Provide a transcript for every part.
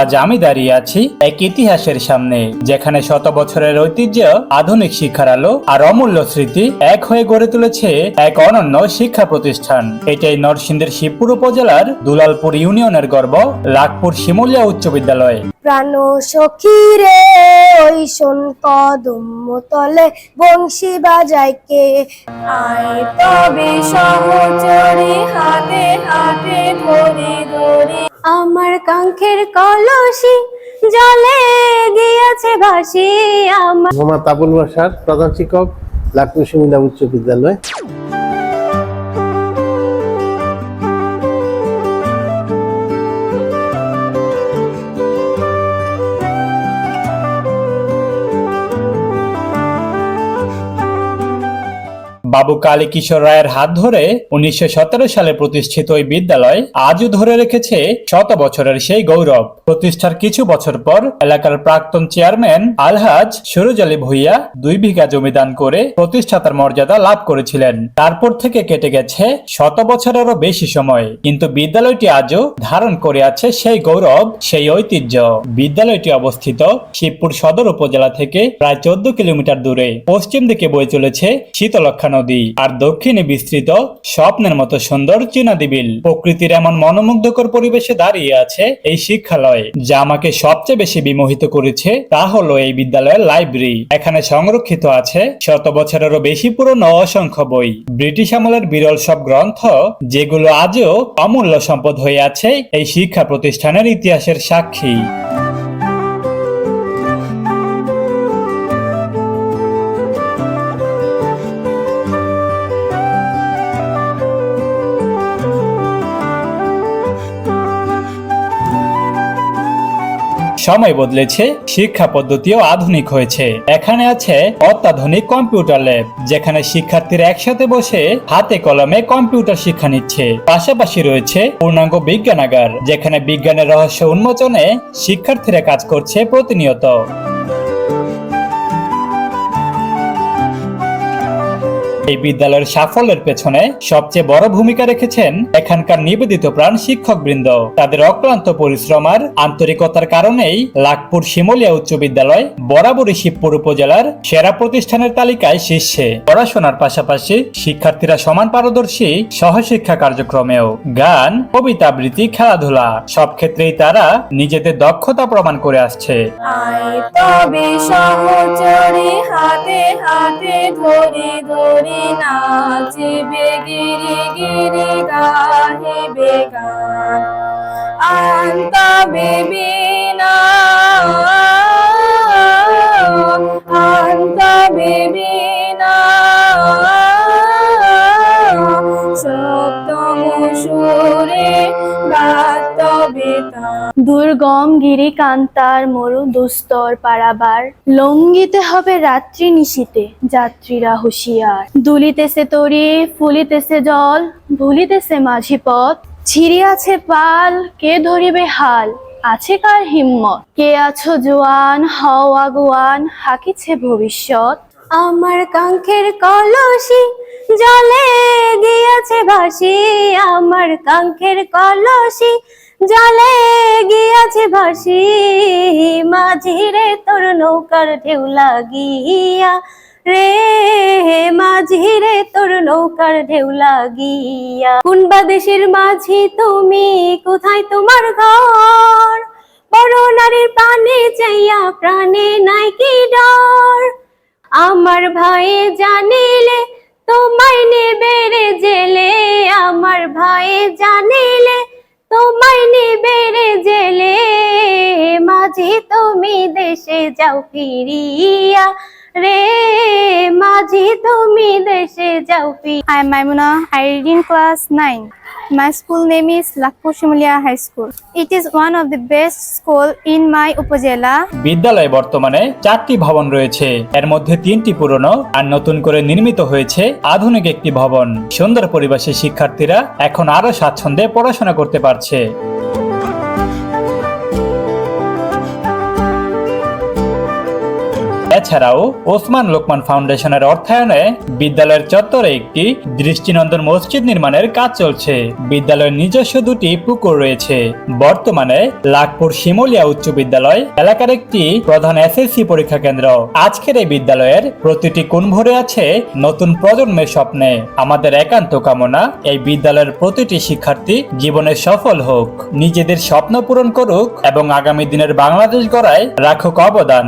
আজ আমি দাঁড়িয়ে আছি এক ইতিহাসের সামনে যেখানে শত বছরের ঐতিহ্য আধুনিক শিক্ষার আলো আর অমূল্য স্মৃতি এক হয়ে গড়ে তুলেছে এক অনন্য শিক্ষা প্রতিষ্ঠান। এটাই নরসিংদীর শিবপুর উপজেলার দুলালপুর ইউনিয়নের গর্ব লাখপুর শিমুলিয়া উচ্চ বিদ্যালয়। প্রাণ সখী রে ওই শোন কদম তলে বংশী বাজায় কে? আয় তবে সহচরে হাতে হাতে ধরে ধরে আমার কাঙ্ক্ষের কলসি জলে গিয়েছে ভাসি আমার। মোহাম্মদ আবুল বাসার প্রধান শিক্ষক, লাকমি সুমিলা উচ্চ বিদ্যালয়। বাবু কালী কিশোর রায়ের হাত ধরে উনিশশো সতেরো সালে প্রতিষ্ঠিত ওই বিদ্যালয় আজও ধরে রেখেছে শত বছরের সেই গৌরব। প্রতিষ্ঠার কিছু বছর পর এলাকার প্রাক্তন চেয়ারম্যান আলহাজ সুরজ আলী ভুইয়া দুই বিঘা জমি দান করে প্রতিষ্ঠাতার মর্যাদা লাভ করেছিলেন। তারপর থেকে কেটে গেছে শত বছরেরও বেশি সময়। কিন্তু বিদ্যালয়টি আজও ধারণ করে আছে সেই গৌরব, সেই ঐতিহ্য। বিদ্যালয়টি অবস্থিত শিবপুর সদর উপজেলা থেকে প্রায় চোদ্দ কিলোমিটার দূরে। পশ্চিম দিকে বয়ে চলেছে শীতলক্ষা নদী। আর দক্ষিণে বিস্তৃত স্বপ্নের মতো সুন্দর চীনাদি বিল প্রকৃতির এমন মনোমুগ্ধকর পরিবেশে দাঁড়িয়ে আছে এই শিক্ষালয়, যা আমাকে সবচেয়ে বেশি বিমোহিত করেছে। তা হলো এই বিদ্যালয়ের লাইব্রেরি। এখানে সংরক্ষিত আছে শত বছরেরও বেশি পুরনো অসংখ্য বই। ব্রিটিশ আমলের বিরল সব গ্রন্থ, যেগুলো আজও অমূল্য সম্পদ হয়ে আছে এই শিক্ষা প্রতিষ্ঠানের ইতিহাসের সাক্ষী। সময় বদলেছে, শিক্ষা পদ্ধতিও আধুনিক হয়েছে। এখানে আছে অত্যাধুনিক কম্পিউটার ল্যাব, যেখানে শিক্ষার্থীরা একসাথে বসে হাতে কলমে কম্পিউটার শিক্ষা নিচ্ছে। পাশাপাশি রয়েছে পূর্ণাঙ্গ বিজ্ঞানাগার, যেখানে বিজ্ঞানের রহস্য উন্মোচনে শিক্ষার্থীরা কাজ করছে প্রতিনিয়ত। এই বিদ্যালয়ের সাফল্যের পেছনে সবচেয়ে বড় ভূমিকা রেখেছেন এখানকার নিবেদিত প্রাণ শিক্ষক বৃন্দ তাদের অক্লান্ত পরিশ্রম আর আন্তরিকতার কারণেই লাখপুর শিমলিয়া উচ্চ বিদ্যালয় বরাবরই শিবপুর উপজেলার সেরা প্রতিষ্ঠানের তালিকায় শীর্ষে। পড়াশোনার পাশাপাশি শিক্ষার্থীরা সমান পারদর্শী সহশিক্ষা কার্যক্রমেও গান, কবিতা আবৃত্তি, খেলাধুলা সব ক্ষেত্রেই তারা নিজেদের দক্ষতা প্রমাণ করে আসছে। হাতে হাতে নাচবে গিরি গিরি গাহিবে গান। আন্ত বেবিনা দুর্গম গিরি কান্তার মরু দুস্তর পারাবার। লঙ্গিতে হবে রাত্রি নিশীতে, যাত্রীরা হুঁশিয়ার। দুলিতেছে তরি, ফুলিতেছে জল, ভুলিতেছে মাঝি পথ। ছিড়িয়াছে পাল, কে ধরিবে হাল? আছে কার হিম্মত? কে আছো জোয়ান, হও আগুয়ান, হাকিছে ভবিষ্যৎ? আমার কাঙ্ক্ষের কলসি জলে গিয়েছে ভাসি আমার কাঙ্ক্ষের কলসি জলে গিয়েছে ভাসি, মাঝিরে তোর নৌকার ঢেউ লাগিয়া। রে মাঝিরে তোর নৌকার ঢেউ লাগিয়া। কোন দেশের মাঝি তুমি, কোথায় তোমার ঘর? বড় নারীর প্রাণে চাইয়া প্রাণে নাই কি ডর? আমার ভাই জানিলে, তোমায় নেবে রে জেলে। আমার ভাই জানিলে তোমায় নেবে রে জেলে মাঝি তুমি দেশে যাও ফিরিয়া। রে মাঝি, তুমি দেশে যাও I am Maimuna. I read in class 9. My school name is Lakpur Shimulia High School. It is one of the best school in my upajela. বিদ্যালয়ে বর্তমানে চারটি ভবন রয়েছে এর মধ্যে তিনটি পুরনো আর নতুন করে নির্মিত হয়েছে আধুনিক একটি ভবন সুন্দর পরিবেশে শিক্ষার্থীরা এখন আরও স্বাচ্ছন্দ্যে পড়াশোনা করতে পারছে এছাড়া তাছাড়াও ওসমান লোকমান ফাউন্ডেশনের অর্থায়নে বিদ্যালয়ের চত্বরে একটি দৃষ্টিনন্দন মসজিদ নির্মাণের কাজ চলছে। বিদ্যালয়ের নিজস্ব দুটি পুকুর রয়েছে। বর্তমানে লাখপুর শিমুলিয়া উচ্চ বিদ্যালয় এলাকার একটি প্রধান এসএসসি পরীক্ষা কেন্দ্র। আজকের এই বিদ্যালয়ের প্রতিটি কোণ ভরে আছে নতুন প্রজন্মের স্বপ্নে। আমাদের একান্ত কামনা, এই বিদ্যালয়ের প্রতিটি শিক্ষার্থী জীবনে সফল হোক, নিজেদের স্বপ্ন পূরণ করুক এবং আগামী দিনের বাংলাদেশ গড়ায় রাখুক অবদান।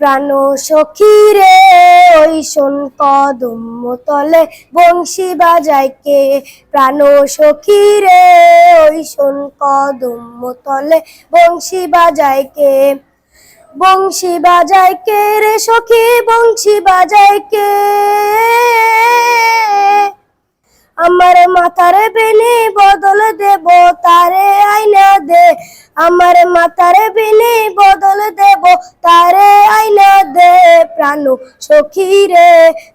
প্রাণ সখী রে, ওই শোন কদম তলে বংশী বাজায় কে? প্রাণ সখী রে, ওই শোন কদম তলে বংশী বাজায় কে? বংশী বাজায় কে রে সখী, বংশী বাজায় কে? আমার মাথার বেনে বদল দেব, তারে আইনা দে। আমার মাথার বেনে বদল দেব, তারে আইনা দে। প্রাণ সখী রে,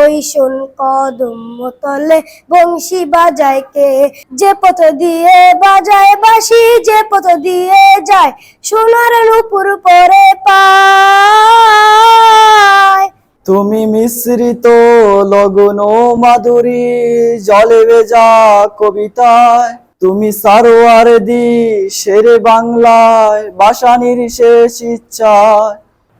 ওই শোন কদম তলে। বংশী বাজায় কে? যে পথ দিয়ে বাজায় বাসি যে পথ দিয়ে যায় সোনার নুপুর পরে পায় তুমি মিশ্রিত লগ্ন মাধুরী, জলে ভেজা কবিতায়। তুমি সারোয়ার দি, শেরে বাংলায় বাসানির শেষ ইচ্ছায়।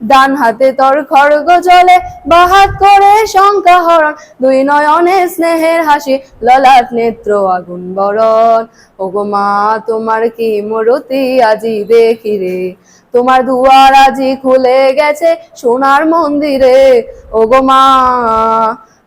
ডান হাতে তোর খড়গ জলে, বাহাত করে শঙ্কা হরণ, দুই নয়নে স্নেহের হাসি, ললাট নেত্র আগুন বরণ। গো মা, তোমার কি মরতি আজি দেখি রে? তোমার দুয়ার আজি খুলে গেছে সোনার মন্দিরে। ওগো মা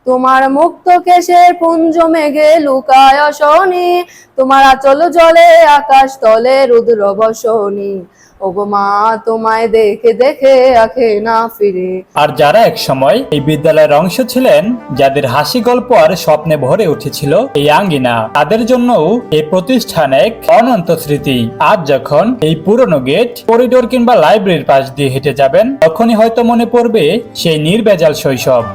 তোমার মুক্ত কেশের পুঞ্জ মেঘে লুকায় শনি তোমার আচল জলে আকাশ তলে রুদ্র বসনি। ওগো মা, তোমায় দেখে দেখে আখে না ফিরে। আর যারা এক সময় এই বিদ্যালয়ের অংশ ছিলেন, যাদের হাসি গল্প আর স্বপ্নে ভরে উঠেছিল এই আঙ্গিনা, তাদের জন্যও এই প্রতিষ্ঠান এক অনন্ত স্মৃতি। আজ যখন এই পুরনো গেট, করিডোর কিংবা লাইব্রেরির পাশ দিয়ে হেঁটে যাবেন, তখনই হয়তো মনে পড়বে সেই নির্বেজাল শৈশব।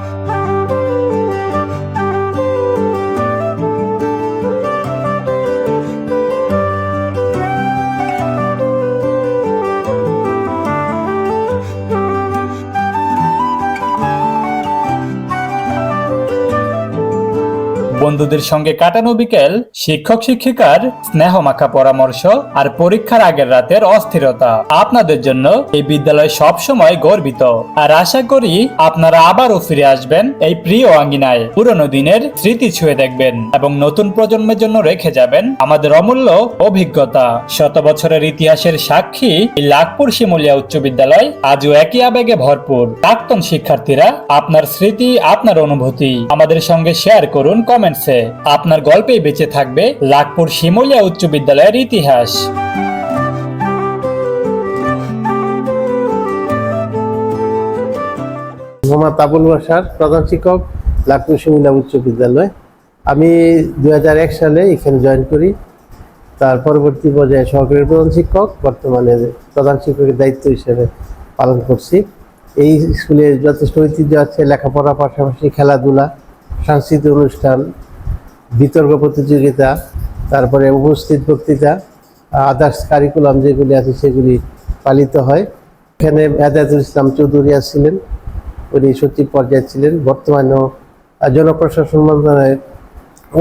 বন্ধুদের সঙ্গে কাটানো বিকেল শিক্ষক শিক্ষিকার স্নেহ মাখা পরামর্শ আর পরীক্ষার আগের রাতের অস্থিরতা। আপনাদের জন্য এই বিদ্যালয় সব সময় গর্বিত। আর আশা করি আপনারা আবারও ফিরে আসবেন এই প্রিয় আঙ্গিনায়। পুরনো দিনের স্মৃতি ছুঁয়ে দেখবেন এবং নতুন প্রজন্মের জন্য রেখে যাবেন আমাদের অমূল্য অভিজ্ঞতা। শত বছরের ইতিহাসের সাক্ষী এই লাখপুর শিমুলিয়া উচ্চ বিদ্যালয় আজও একই আবেগে ভরপুর। প্রাক্তন শিক্ষার্থীরা আপনার স্মৃতি, আপনার অনুভূতি আমাদের সঙ্গে শেয়ার করুন কমেন্টসে আপনার গল্পেই বেঁচে থাকবে লাখপুর শিমুলিয়া উচ্চ বিদ্যালয়ের ইতিহাস। মোহাম্মদ আবুল বাসার প্রধান শিক্ষক লাকু শিমুলা উচ্চ বিদ্যালয়। আমি দু হাজার এক সালে এখানে জয়েন করি। তার পরবর্তী পর্যায়ে সহকারী প্রধান শিক্ষক, বর্তমানে প্রধান শিক্ষকের দায়িত্ব হিসেবে পালন করছি। এই স্কুলে যথেষ্ট ঐতিহ্য আছে, লেখাপড়ার পাশাপাশি খেলাধুলা, সাংস্কৃতিক অনুষ্ঠান বিতর্ক প্রতিযোগিতা, তারপরে উপস্থিত বক্তৃতা আদার্স কারিকুলাম যেগুলি আছে সেগুলি পালিত হয়। এখানে হেদায়তুল ইসলাম চৌধুরী ছিলেন উনি সচিব পর্যায়ে ছিলেন। বর্তমানেও জনপ্রশাসন মন্ত্রণালয়ের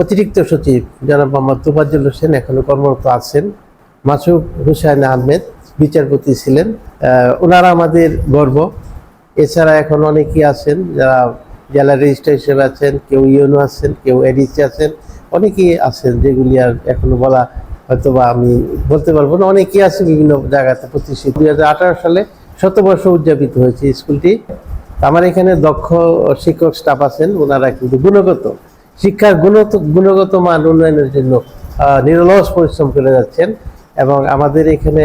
অতিরিক্ত সচিব জনাব মোহাম্মদ তোফাজ্জল হোসেন এখনও কর্মরত আছেন। মাসুক হুসাইন আহমেদ বিচারপতি ছিলেন। ওনারা আমাদের গর্ব। এছাড়া এখন অনেকেই আছেন যারা জেলা রেজিস্ট্রার হিসেবে আছেন, কেউ ইউনো আছেন, কেউ এডিসি আছেন, অনেকেই আছেন যেগুলি আর এখনও বলা হয়তো বা আমি বলতে পারব না। অনেকেই আছে বিভিন্ন জায়গাতে প্রতিষ্ঠিত। দুই হাজার আঠারো সালে শতবর্ষ উদযাপিত হয়েছে স্কুলটি। আমার এখানে দক্ষ শিক্ষক স্টাফ আছেন, ওনারা কিন্তু গুণগত, শিক্ষার গুণগত গুণগত মান উন্নয়নের জন্য নিরলস পরিশ্রম করে যাচ্ছেন এবং আমাদের এখানে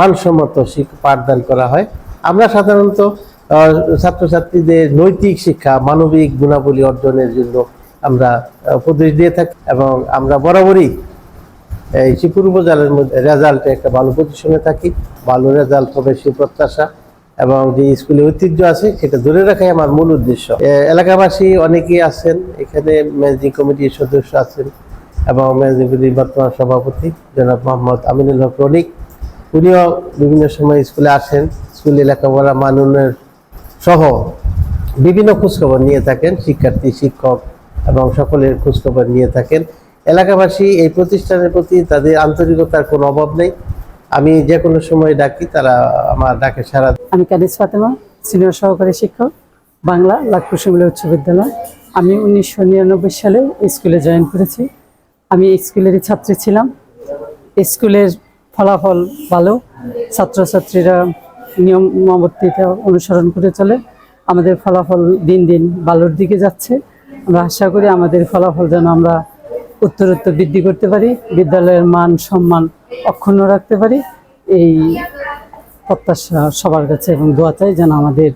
মানসম্মত শিক্ষা পাঠদান করা হয়। আমরা সাধারণত ছাত্রছাত্রীদের নৈতিক শিক্ষা, মানবিক গুণাবলী অর্জনের জন্য আমরা উপদেশ দিয়ে থাকি এবং আমরা বরাবরই এই শ্রীপুর উপজেলার মধ্যে রেজাল্টে একটা ভালো পজিশনে থাকি, ভালো রেজাল্ট হবে সে প্রত্যাশা এবং যে স্কুলে ঐতিহ্য আছে সেটা ধরে রাখাই আমার মূল উদ্দেশ্য। এলাকাবাসী অনেকেই আছেন, এখানে ম্যানেজিং কমিটির সদস্য আছেন এবং ম্যানেজিং কমিটির বর্তমান সভাপতি জনাব মোহাম্মদ আমিনুল হক রনিক। উনিও বিভিন্ন সময় স্কুলে আসেন, স্কুলে লেখাপড়া মাননের সহ বিভিন্ন খোঁজখবর নিয়ে থাকেন শিক্ষার্থী, শিক্ষক এবং সকলের খোঁজখবর নিয়ে থাকেন। এলাকাবাসী এই প্রতিষ্ঠানের প্রতি তাদের আন্তরিকতার কোনো অভাব নেই। আমি যে কোনো সময় ডাকি, তারা আমার ডাকে সারা আমি কাদিস ফাতেমা, সিনিয়র সহকারী শিক্ষক, বাংলা লাখপুর উচ্চ বিদ্যালয়। আমি উনিশশো নিরানব্বই সালে স্কুলে জয়েন করেছি। আমি স্কুলেরই ছাত্রী ছিলাম। স্কুলের ফলাফল ভালো। ছাত্রছাত্রীরা নিয়মাবর্তিতা অনুসরণ করে চলে। আমাদের ফলাফল দিন দিন ভালোর দিকে যাচ্ছে। আমরা আশা করি আমাদের ফলাফল যেন আমরা উত্তরোত্তর বৃদ্ধি করতে পারি, বিদ্যালয়ের মান, সম্মান অক্ষুণ্ণ রাখতে পারি। এই প্রত্যাশা সবার কাছে এবং দোয়া চাই যেন আমাদের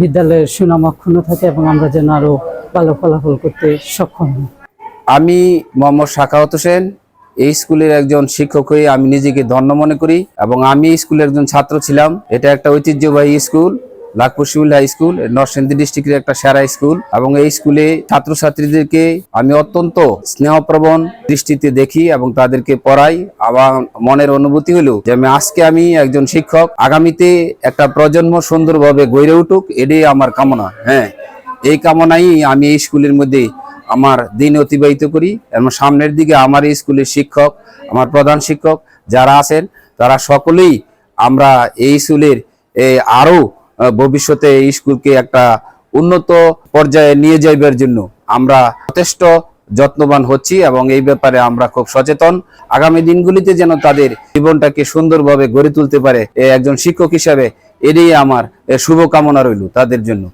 বিদ্যালয়ের সুনাম অক্ষুণ্ণ থাকে এবং আমরা যেন আরও ভালো ফলাফল করতে সক্ষম হই। আমি মোহাম্মদ শাখাওয়াত হোসেন এই স্কুলের একজন শিক্ষক হয়ে আমি নিজেকে ধন্য মনে করি এবং আমি স্কুলের একজন ছাত্র ছিলাম। এটা একটা ঐতিহ্যবাহী school, Lakhpur civil high school, Narsingdi ডিস্ট্রিক্টের একটা সেরা স্কুল এবং এই স্কুলে ছাত্রছাত্রীদেরকে আমি অত্যন্ত স্নেহপ্রবণ দৃষ্টিতে দেখি এবং তাদেরকে পড়াই। আমার মনের অনুভূতি হলো যে আমি আজকে আমি একজন শিক্ষক, আগামীতে একটা প্রজন্ম সুন্দরভাবে গড়ে উঠুক, এটাই আমার কামনা। হ্যাঁ এই কামনাই আমি এই স্কুলের মধ্যে আমার দিন অতিবাহিত করি এবং সামনের দিকে আমার স্কুলের শিক্ষক আমার প্রধান শিক্ষক যারা আছেন তারা সকলেই আমরা এই স্কুলের এ, আরও ভবিষ্যতে এই স্কুলকে একটা উন্নত পর্যায়ে নিয়ে যাইবার জন্য আমরা যথেষ্ট যত্নবান হচ্ছি এবং এই ব্যাপারে আমরা খুব সচেতন। আগামী দিনগুলিতে যেন তাদের জীবনটাকে সুন্দরভাবে গড়ে তুলতে পারে একজন শিক্ষক হিসাবে এটাই আমার শুভকামনা রইল তাদের জন্য।